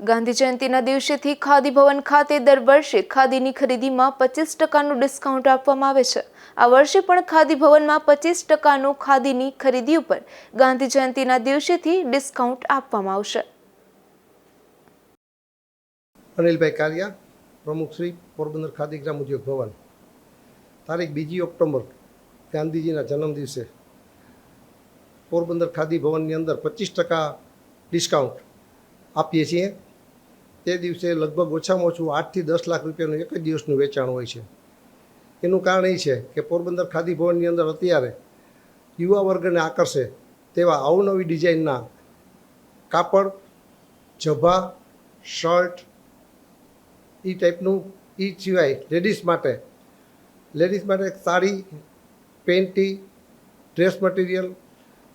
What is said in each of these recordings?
ગાંધી જયંતિના દિવસેથી ખાદી ભવન ખાતે દર વર્ષે ખાદીની ખરીદીમાં પચીસ ટકાનું ડિસ્કાઉન્ટ આપવામાં આવે છે. આ વર્ષે પણ ખાદી ભવનમાં પચીસ ટકાનું ખાદીની ખરીદી ઉપર ગાંધી જયંતિના દિવસેથી ડિસ્કાઉન્ટ આપવામાં આવશે. અનિલભાઈ કાલિયા, પ્રમુખ શ્રી પોરબંદર ખાદી ગ્રામ ઉદ્યોગ ભવન. તારીખ બીજી ઓક્ટોબર, ગાંધીજીના જન્મ દિવસે પોરબંદર ખાદી ભવનની અંદર પચીસ ટકા ડિસ્કાઉન્ટ આપીએ છીએ. તે દિવસે લગભગ ઓછામાં ઓછું આઠથી દસ લાખ રૂપિયાનું એક જ દિવસનું વેચાણ હોય છે. એનું કારણ એ છે કે પોરબંદર ખાદી ભવનની અંદર અત્યારે યુવા વર્ગને આકર્ષે તેવા અવનવી ડિઝાઇનના કાપડ, જભા, શર્ટ એ ટાઈપનું એ સિવાય લેડીઝ માટે લેડીઝ માટે સાડી, પેન્ટી, ડ્રેસ મટીરિયલ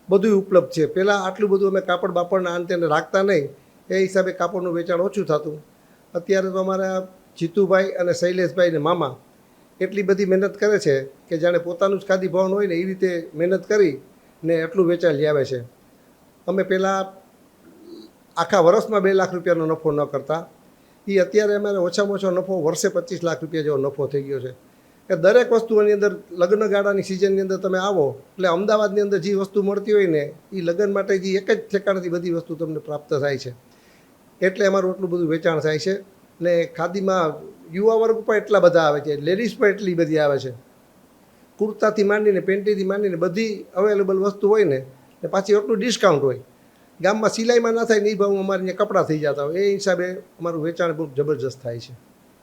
બધું ઉપલબ્ધ છે. પહેલાં આટલું બધું અમે કાપડ બાપડના અંતે રાખતા નહીં. એ હિસાબે કાપડનું વેચાણ ઓછું થતું. અત્યારે તો અમારા જીતુભાઈ અને શૈલેષભાઈ ને મામા એટલી બધી મહેનત કરે છે કે જાણે પોતાનું જ ખાદી ભવન હોય ને એ રીતે મહેનત કરી ને એટલું વેચાણ લઈ આવે છે. અમે પહેલાં આખા વર્ષમાં બે લાખ રૂપિયાનો નફો ન કરતા. એ અત્યારે અમારે ઓછામાં ઓછો નફો વર્ષે પચીસ લાખ રૂપિયા જેવો નફો થઈ ગયો છે. કે દરેક વસ્તુઓની અંદર લગ્ન ગાળાની સિઝનની અંદર તમે આવો, એટલે અમદાવાદની અંદર જે વસ્તુ મળતી હોય ને એ લગ્ન માટે જે એક જ ઠેકાણથી બધી વસ્તુ તમને પ્રાપ્ત થાય છે. એટલે અમારું એટલું બધું વેચાણ થાય છે. ને ખાદીમાં યુવા વર્ગ પણ એટલા બધા આવે છે. લેડીઝ પણ એટલી બધી આવે છે. કુર્તાથી માંડીને, પેન્ટીથી માંડીને બધી અવેલેબલ વસ્તુ હોય ને ને પાછી એટલું ડિસ્કાઉન્ટ હોય. ગામમાં સિલાઈમાં ના થાય ને એ ભાવ અમારે અહીંયા કપડાં થઈ જતા હોય. એ હિસાબે અમારું વેચાણ બહુ જબરજસ્ત થાય છે.